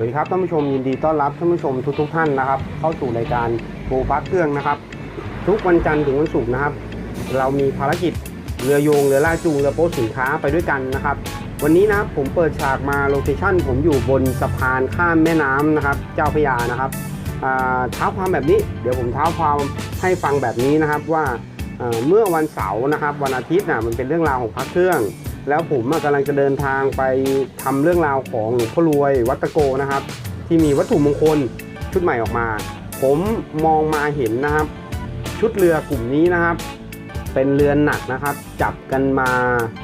สวัสดีครับท่านผู้ชมยินดีต้อนรับท่านผู้ชมทุกทท่านนะครับ เข้าสู่รายการโบฟักเครื่องนะครับ ทุกวันจันทร์ถึงวันศุกร์นะครับ เรามีภารกิจเรือโยงเรือล่ากจูงเรือโป๊สินค้าไปด้วยกันนะครับ วันนี้นะครับผมเปิดฉากมาโลเคชั่นผมอยู่บนสะพานข้ามแม่น้ำนะครับ เจ้าพยานะครับเท้าความแบบนี้เดี๋ยวผมเท้าความให้ฟังแบบนี้นะครับว่าเมื่อวันเสาร์นะครับ วันอาทิตย์น่ะมันเป็นเรื่องราวของพระเครื่อง แล้วผมอะกำลังจะเดินทางไปทำเรื่องราวของหลวงพ่อรวยวัดตะโกนะครับ ที่มีวัตถุมงคลชุดใหม่ออกมา ผมมองมาเห็นนะครับ ชุดเรือกลุ่มนี้นะครับ เป็นเรือนหนักนะครับ จับกันมา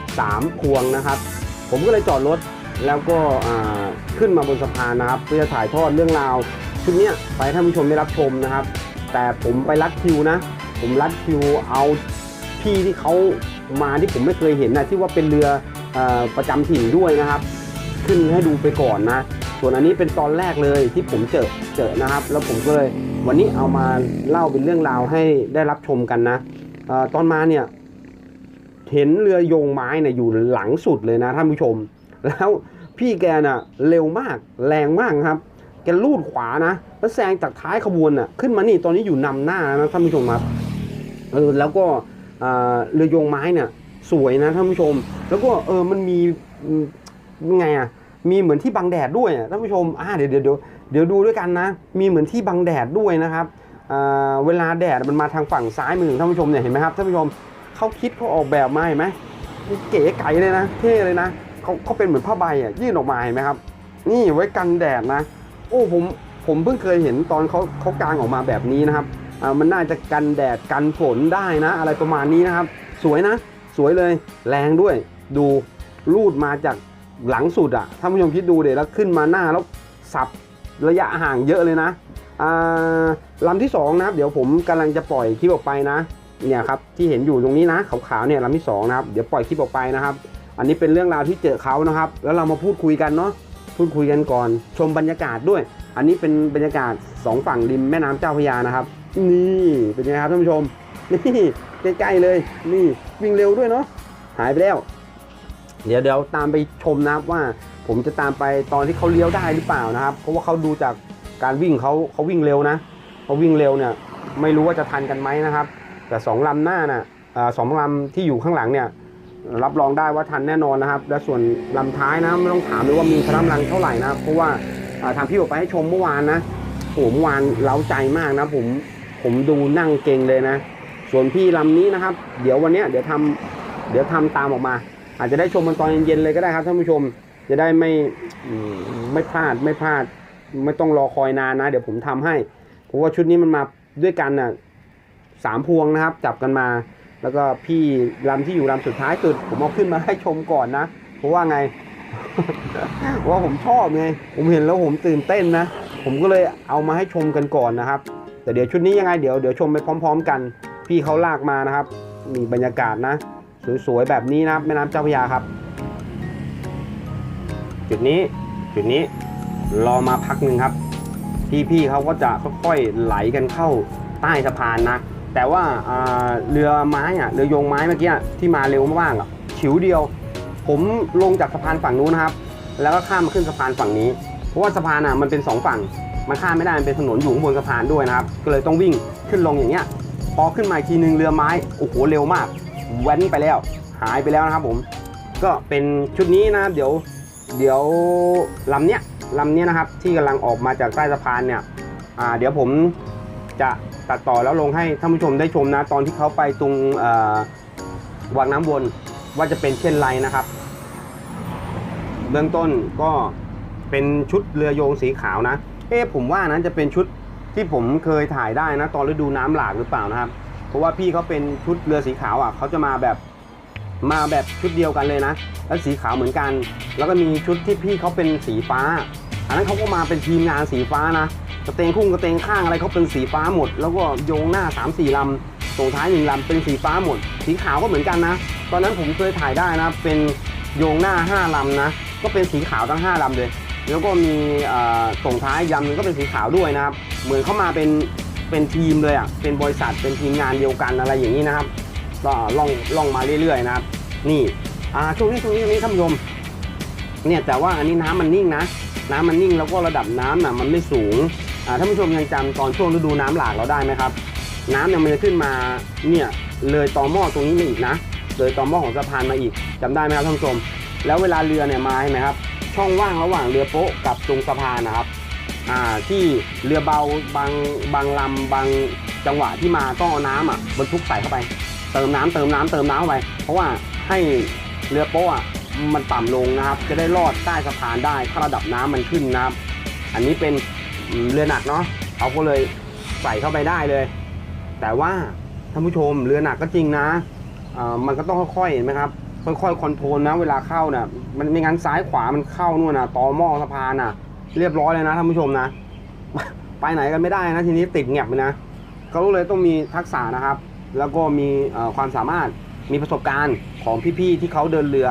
3 พวงนะครับ ผมก็เลยจอดรถแล้วก็ขึ้นมาบนสะพานนะครับเพื่อจะถ่ายทอดเรื่องราวชุดนี้ไปให้ท่านผู้ชมได้รับชมนะครับ แต่ผมไปรัดคิวนะ ผมรัดคิวเอาพี่ที่เขา มาที่ผมไม่เคยเห็นนะที่ว่าเป็นเรืออประจำถิ่นด้วยนะครับ ขึ้นให้ดูไปก่อนนะ ส่วนอันนี้เป็นตอนแรกเลยที่ผมเจอเจอนะครับ แล้วผมก็เลยวันนี้เอามาเล่าเป็นเรื่องราวให้ได้รับชมกันนะอตอนมาเนี่ยเห็นเรือโยงไม้เนี่ยอยู่หลังสุดเลยนะท่านผู้ชม แล้วพี่แกน่ะเร็วมากแรงมากครับ แกลูดขวานะแล้วแซงจากท้ายขบวนน่ะขึ้นมานี่ตอนนี้อยู่นำหน้านะท่านผู้ชมครับเออแล้วก็ เรือโยงไม้เนี่ยสวยนะท่านผู้ชม แล้วก็เออมันมีไงอะมีเหมือนที่บังแดดด้วยอะท่านผู้ชมอ่าเดี๋ยวเดี๋ยวเดี๋ยวเดี๋ยวดูด้วยกันนะ มีเหมือนที่บังแดดด้วยนะครับอ่าเวลาแดดมันมาทางฝั่งซ้ายมือของท่านผู้ชมเนี่ยเห็นไหมครับท่านผู้ชมเขาคิดเขาออกแบบมาเห็นไหมเก๋ไก๋เลยนะ เท่เลยนะเขาเขาเป็นเหมือนผ้าใบอะยื่นออกมาเห็นไหมครับ นี่ไว้กันแดดนะ โอ้ผมผมเพิ่งเคยเห็นตอนเขาเขากางออกมาแบบนี้นะครับ มันน่าจะกันแดดกันฝนได้นะ อะไรประมาณนี้นะครับ สวยนะ สวยเลยแรงด้วยดูลูดมาจากหลังสุดอะ่ะท่านผู้ชมคิดดูเดี๋ยวแล้วขึ้นมาหน้าแล้วสับระยะห่างเยอะเลยนะลำที่สองนะครับ เดี๋ยวผมกำลังจะปล่อยคลิปออกไปนะเนี่ยครับที่เห็นอยู่ตรงนี้นะขาวๆเนี่ยลำที่สองนะครับเดี๋ยวปล่อยคลิปออกไปนะครับ อันนี้เป็นเรื่องราวที่เจอเขานะครับ แล้วเรามาพูดคุยกันเนาะพูดคุยกันก่อน ชมบรรยากาศด้วย อันนี้เป็นบรรยากาศสองฝั่งริมแม่น้ำเจ้าพระยานะครับ นี่เป็นไงครับท่านผู้ชม นี่ใกล้ๆเลย นี่วิ่งเร็วด้วยเนาะหายไปแล้ว เดี๋ยวเดี๋ยวตามไปชมนะครับว่า ผมจะตามไปตอนที่เขาเลี้ยวได้หรือเปล่านะครับ เพราะว่าเขาดูจากการวิ่งเขาเขาวิ่งเร็วนะเขาวิ่งเร็วเนี่ย ไม่รู้ว่าจะทันกันไหมนะครับ แต่สองลำหน้าน่ะอ่าสองลำที่อยู่ข้างหลังเนี่ยรับรองได้ว่าทันแน่นอนนะครับ และส่วนลำท้ายนะไม่ต้องถามเลยว่ามีพลังลังเท่าไหร่นะเพราะว่าทางพี่บอกไปให้ชมเมื่อวานนะโอ้เมื่อวานเล้าใจมากนะผม ผมดูนั่งเก่งเลยนะ ส่วนพี่ลำนี้นะครับ เดี๋ยววันนี้เดี๋ยวทำเดี๋ยวทำตามออกมา อาจจะได้ชมมันตอนเย็นๆเลยก็ได้ครับท่านผู้ชม จะได้ไม่ไม่พลาดไม่พลาด ไม่ต้องรอคอยนานนะ เดี๋ยวผมทำให้ เพราะว่าชุดนี้มันมาด้วยกันน่ะสามพวงนะครับ จับกันมา แล้วก็พี่ลำที่อยู่ลำสุดท้ายสุด ผมเอาขึ้นมาให้ชมก่อนนะ เพราะว่าไงเพราะว่าผมชอบไง ผมเห็นแล้วผมตื่นเต้นนะ ผมก็เลยเอามาให้ชมกันก่อนนะครับ แต่เดี๋ยวชุดนี้ยังไงเดี๋ยวเดี๋ยวชมไปพร้อม ๆ กัน พี่เขาลากมานะครับ มีบรรยากาศนะ สวยๆแบบนี้นะครับแม่น้ำเจ้าพระยาครับ จุดนี้จุดนี้รอมาพักหนึ่งครับ พี่ๆเขาก็จะค่อยๆไหลกันเข้าใต้สะพานนะแต่ว่าาเรือไม้อะเรือโยงไม้เมื่อกี้ที่มาเร็วมากๆฉิวเดียว ผมลงจากสะพานฝั่งนู้นนะครับ แล้วก็ข้ามมาขึ้นสะพานฝั่งนี้ เพราะว่าสะพานอะมันเป็นสองฝั่ง มันข้ามไม่ได้มันเป็นถนนอยู่ข้างบนสะพานด้วยนะครับก็เลยต้องวิ่งขึ้นลงอย่างเงี้ยพอขึ้นมาอีกทีนึงเรือไม้โอ้โหเร็วมากแว้นไปแล้ว หายไปแล้วนะครับผม ก็เป็นชุดนี้นะครับ เดี๋ยวเดี๋ยวลำเนี้ยลำเนี้ยนะครับ ที่กำลังออกมาจากใต้สะพานเนี่ยอ่าเดี๋ยวผมจะตัดต่อแล้วลงให้ท่านผู้ชมได้ชมนะ ตอนที่เขาไปตรงวังน้ำวนว่าจะเป็นเช่นไรนะครับ เบื้องต้นก็เป็นชุดเรือโยงสีขาวนะ อ๊ะผมว่านะจะเป็นชุดที่ผมเคยถ่ายได้นะ ตอนฤดูน้ำหลากหรือเปล่านะครับ เพราะว่าพี่เขาเป็นชุดเรือสีขาวอะเขาจะมาแบบมาแบบชุดเดียวกันเลยนะ แล้วสีขาวเหมือนกัน แล้วก็มีชุดที่พี่เขาเป็นสีฟ้า อันนั้นเขาก็มาเป็นทีมงานสีฟ้านะกระเตงคุ้งกระเตงข้างอะไรเขาเป็นสีฟ้าหมด แล้วก็โยงหน้า3ามสี่ลำส่งท้ายหนึ่งลำเป็นสีฟ้าหมด สีขาวก็เหมือนกันนะ ตอนนั้นผมเคยถ่ายได้นะ เป็นโยงหน้าห้าลำนะ ก็เป็นสีขาวทั้งห้าลำเลย แล้วก็มีส่งท้ายยำหนึงก็เป็นสีขาวด้วยนะครับ เหมือนเข้ามาเป็นเป็นทีมเลยอะเป็นบริษัทเป็นทีมงานเดียวกันอะไรอย่างนี้นะครับก็ล่องล่องมาเรื่อยๆนะครับ นี่ช่วงนี้ช่วงนี้ช่วงนี้ท่านผู้ชมเนี่ยแต่ว่าอันนี้น้ำมันนิ่งนะ น้ำมันนิ่งแล้วก็ระดับน้ำน่ะมันไม่สูงอ่าท่านผู้ชมยังจำตอนช่วงฤดูน้ำหลากเราได้ไหมครับ น้ำเนี่ยมันจะขึ้นมาเนี่ยเลยต่อหม้อตรงนี้มาอีกนะ เลยต่อหม้อของสะพานมาอีกจำได้ไหมครับท่านผู้ชม แล้วเวลาเรือเนี่ยมาใช่ไหมครับ ช่องว่างระหว่างเรือโป๊ะกับตรงสะพานนะครับอ่าที่เรือเบาบางบางลำบางจังหวะที่มาต้องเอาน้ำอะบรรทุกใส่เข้าไป เติมน้ำเติมน้ำเติมน้ำเข้าไป เพราะว่าให้เรือโป๊ะอะมันต่ำลงนะครับ จะได้ลอดใต้สะพานได้ถ้าระดับน้ำมันขึ้นนะครับ อันนี้เป็นเรือหนักเนาะเขาก็เลยใส่เข้าไปได้เลย แต่ว่าท่านผู้ชมเรือหนักก็จริงนะอ่ามันก็ต้องค่อยๆเห็นไหมครับ ค่อยๆคอนโทรลนะ เวลาเข้าน่ะมันไม่งั้นซ้ายขวามันเข้านู่นน่ะต่อหม้อสะพานน่ะ เรียบร้อยเลยนะท่านผู้ชมนะ ไปไหนกันไม่ได้นะ ทีนี้ติดแงบเลยนะเขาเลยต้องมีทักษะนะครับ แล้วก็มีความสามารถมีประสบการณ์ของพี่ๆที่เขาเดินเรือ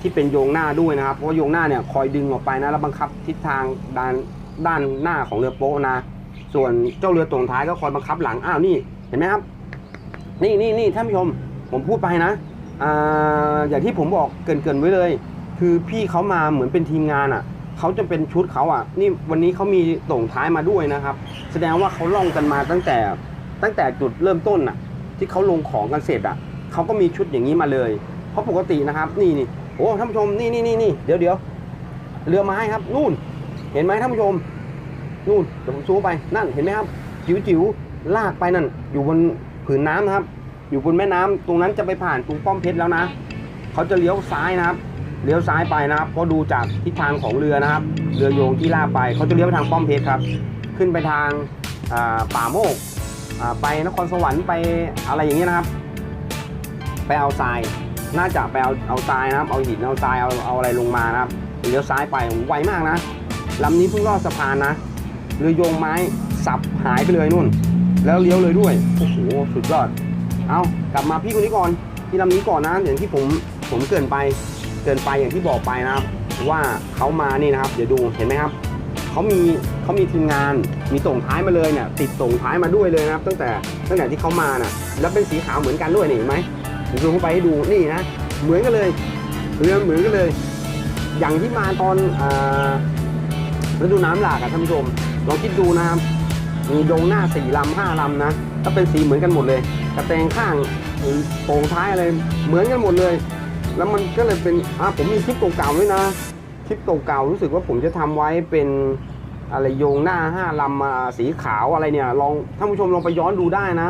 ที่เป็นโยงหน้าด้วยนะครับ เพราะโยงหน้าเนี่ยคอยดึงออกไปนะแล้วบังคับทิศทางด้านด้านหน้าของเรือโป๊ะนะ ส่วนเจ้าเรือตรงท้ายก็คอยบังคับหลังอ้าวนี่เห็นไหมครับ นี่นี่นี่ท่านผู้ชม ผมพูดไปนะ อ่าอย่างที่ผมบอกเกรินๆไว้เลย คือพี่เขามาเหมือนเป็นทีมงานอะเขาจะเป็นชุดเขาอะ นี่วันนี้เขามีส่งท้ายมาด้วยนะครับ แสดงว่าเขาล่องกันมาตั้งแต่ตั้งแต่จุดเริ่มต้นอะ ที่เขาลงของกันเสร็จอะเขาก็มีชุดอย่างนี้มาเลย เพราะปกตินะครับ นี่นี่โอ้ท่านผู้ชมนี่นี่นี่นี่เดี๋ยวเดี๋ยวเรือไม้ครับ นู่น เห็นไหมท่านผู้ชม นู่นเดี๋ยวผมซูมไปนั่นเห็นไหมครับ จิ๋วจิ๋วลากไปนั่น อยู่บนผืนน้ำนะครับ อยู่บนแม่น้ำตรงนั้นจะไปผ่านตรงป้อมเพชรแล้วนะเขาจะเลี้ยวซ้ายนะครับเลี้ยวซ้ายไปนะครับเพราะดูจากทิศทางของเรือนะครับ เรือโยงที่ลากไปเขาจะเลี้ยวไปทางป้อมเพชรครับ ขึ้นไปทางป่าโมกไปนครสวรรค์ไปอะไรอย่างเงี้ยนะครับ ไปเอาทราย น่าจะไปเอาเอาทรายนะครับ เอาหินเอาทรายเอาเอาอะไรลงมานะครับเลี้ยวซ้ายไปไวมากนะลำนี้เพิ่งลอดสะพานนะเรือโยงไม้สับหายไปเลยนู่น แล้วเลี้ยวเลยด้วยโอ้โหสุดยอด เอากลับมาพี่คนนี้ก่อนพี่ลำนี้ก่อนนะอย่างที่ผมผมเกินไปเกินไปอย่างที่บอกไปนะครับ ว่าเขามานี่นะครับ เดี๋ยวดูเห็นไหมครับเขามีเขามีทีมงานมีส่งท้ายมาเลยเนี่ยติดส่งท้ายมาด้วยเลยนะครับ ตั้งแต่ตั้งแต่ที่เขามาน่ะแล้วเป็นสีขาวเหมือนกันด้วยนี่เห็นไหมดูเข้าไปให้ดูนี่นะเหมือนกันเลยเรือเหมือนกันเลย อย่างที่มาตอนอ่าฤดูน้ำหลากอะท่านผู้ชมลองคิดดูนะครับมีดงหน้าสี่ลำห้าลำนะก็เป็นสีเหมือนกันหมดเลย กระแตงข้างโป่งท้ายอะไรเหมือนกันหมดเลย แล้วมันก็เลยเป็นอะผมมีคลิปเก่าๆด้วยนะคลิปเก่าๆรู้สึกว่าผมจะทำไว้เป็นอะไรโยงหน้าห้าลำมาสีขาวอะไรเนี่ยลองท่านผู้ชมลองไปย้อนดูได้นะ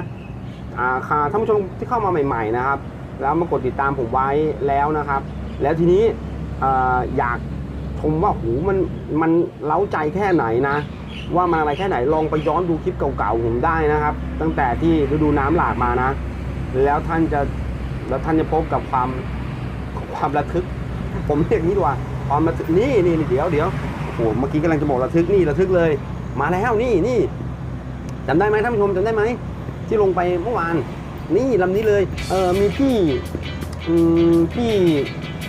อ่าค่ะท่านผู้ชมที่เข้ามาใหม่ๆนะครับ แล้วมากดติดตามผมไว้แล้วนะครับ แล้วทีนี้ออยากชมว่าหูมันมันเล้าใจแค่ไหนนะ ว่ามันอะไรแค่ไหนลองไปย้อนดูคลิปเก่าๆผมได้นะครับ ตั้งแต่ที่ฤดูน้ำหลากมานะ แล้วท่านจะแล้วท่านจะพบกับความความระทึก ผมเรียกนี้ดีกว่าความระทึกนี่นี่เดี๋ยวเดี๋ยวโอ้โหเมื่อกี้กำลังจะบอกระทึกนี่ระทึกเลย มาแล้วนี่นี่จำได้ไหมท่านผู้ชมจำได้ไหมที่ลงไปเมื่อวาน นี่ลำนี้เลยเออมีพี่อืมพี่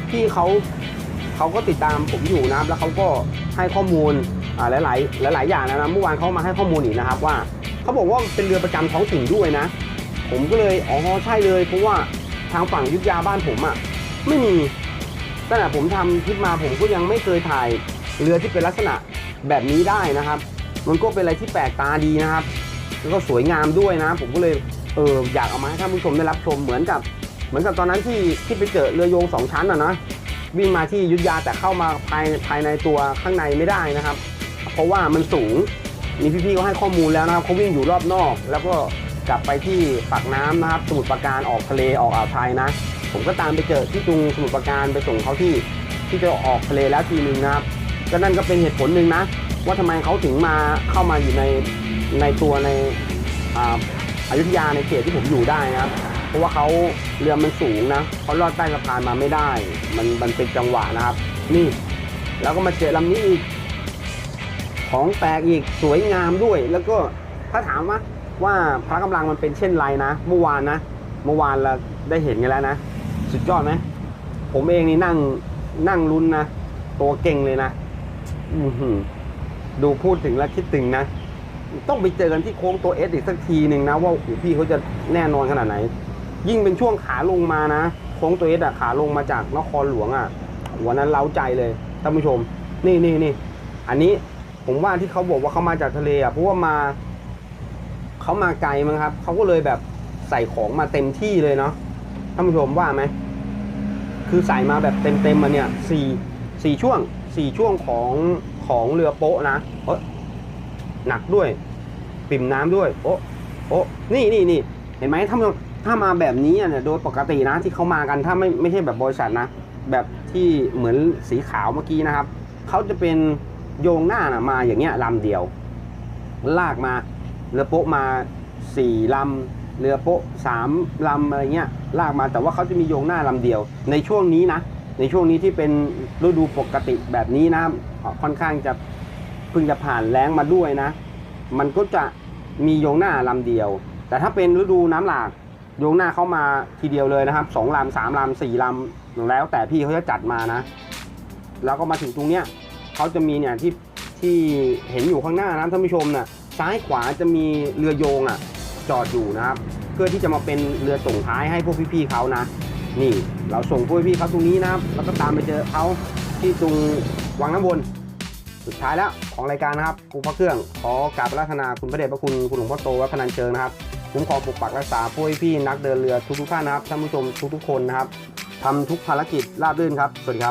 พี่เขาเขาก็ติดตามผมอยู่นะแล้วเขาก็ให้ข้อมูล อ่าหลายๆหลายอย่างนะนะเมื่อวานเขามาให้ข้อมูลอีกนะครับว่าเขาบอกว่าเป็นเรือประจำท้องถิ่นด้วยนะ ผมก็เลยอ๋อใช่เลยเพราะว่าทางฝั่งยุทธยาบ้านผมอะ่ะไม่มีตั้งแต่ผมทำคลิปมาผมก็ยังไม่เคยถ่ายเรือที่เป็นลักษณะแบบนี้ได้นะครับ มันก็เป็นอะไรที่แปลกตาดีนะครับ แล้วก็สวยงามด้วยนะ ผมก็เลยเอออยากเอามาให้ท่านผู้ชมได้รับชมเหมือนกับ เหมือนกับตอนนั้นที่ที่ไปเจอเรือโยงสองชั้นอะนะวิ่งมาที่ยุทธยาแต่เข้ามาภายภายในตัวข้างในไม่ได้นะครับ เพราะว่ามันสูงมีพี่ๆเขาให้ข้อมูลแล้วนะครับเขาวิ่งอยู่รอบนอก แล้วก็กลับไปที่ปากน้ำนะครับ สมุทรปราการออกทะเลออกอ่าวไทยนะ ผมก็ตามไปเจอที่ตรงสมุทรปราการไปส่งเขาที่ที่จะออกทะเลแล้วทีนึงนะครับก็นั่นก็เป็นเหตุผลหนึ่งนะ ว่าทำไมเขาถึงมาเข้ามาอยู่ในในตัวในอ่าอยุธยาในเขตที่ผมอยู่ได้นะครับเพราะว่าเขาเรือมันสูงนะเขาลอดใต้สะพานมาไม่ได้ มันมันเป็นจังหวะนะครับ นี่ แล้วก็มาเจอลำนี้อีก ของแปลกอีกสวยงามด้วย แล้วก็ถ้าถามว่าว่าพระกำลังมันเป็นเช่นไรนะ เมื่อวานนะ เมื่อวานเราได้เห็นกันแล้วนะ สุดยอดไหมผมเองนี่นั่งนั่งลุ้นนะ ตัวเก่งเลยนะอือหือดูพูดถึงแล้วคิดถึงนะ ต้องไปเจอกันที่โค้งตัวเอสอีกสักทีหนึ่งนะ ว่าโอ้โหพี่เขาจะแน่นอนขนาดไหน ยิ่งเป็นช่วงขาลงมานะโค้งตัวเอสอะขาลงมาจากนครหลวงอะวันนั้นเล้าใจเลยท่านผู้ชม นี่นี่นี่อันนี้ ผมว่าที่เขาบอกว่าเขามาจากทะเลอะเพราะว่ามาเขามาไกลมั้งครับเขาก็เลยแบบใส่ของมาเต็มที่เลยเนาะท่านผู้ชมว่าไหมคือใส่มาแบบเต็มเต็มๆมาเนี่ยสี่สี่ช่วงสี่ช่วงของของเรือโป๊ะนะเอ้หนักด้วย ปิ่มน้ำด้วย โอ้โอ้นี่นี่นี่เห็นไหมถ้ามันถ้ามาแบบนี้เนี่ยโดยปกตินะที่เขามากันถ้าไม่ไม่ใช่แบบบริษัทนะ แบบที่เหมือนสีขาวเมื่อกี้นะครับเขาจะเป็น โยงหน้านะมาอย่างเงี้ยลำเดียว ลากมาเรือโป๊ะมาสี่ลำเรือโป๊ะสามลำอะไรเงี้ยลากมาแต่ว่าเขาจะมีโยงหน้าลำเดียว ในช่วงนี้นะในช่วงนี้ที่เป็นฤดูปกติแบบนี้นะค่อนข้างจะเพิ่งจะผ่านแล้งมาด้วยนะ มันก็จะมีโยงหน้าลำเดียว แต่ถ้าเป็นฤดูน้ำหลากโยงหน้าเข้ามาทีเดียวเลยนะครับสองลำสามลำสี่ลำแล้วแต่พี่เขาจะจัดมานะ แล้วก็มาถึงตรงเนี้ย เขาจะมีเนี่ยที่ที่เห็นอยู่ข้างหน้านะท่านผู้ชมน่ะซ้ายขวาจะมีเรือโยงอะจอดอยู่นะครับ เพื่อที่จะมาเป็นเรือส่งท้ายให้พวกพี่ๆเขานะ นี่เราส่งพวกพี่ๆเขาตรงนี้นะครับแล้วก็ตามไปเจอเขาที่ตรงวังน้ำวนสุดท้ายแล้วของรายการนะครับครูพระเครื่องขอกราบอาราธนาคุณพระเดชพระคุณคุณหลวงพ่อโตวัดพนันเชิงนะครับคุ้มครองปกปักรักษาผู้ให้พี่นักเดินเรือทุกๆท่านนะครับท่านผู้ชมทุกๆคนนะครับทำทุกภารกิจราบรื่นครับ สวัสดีครับ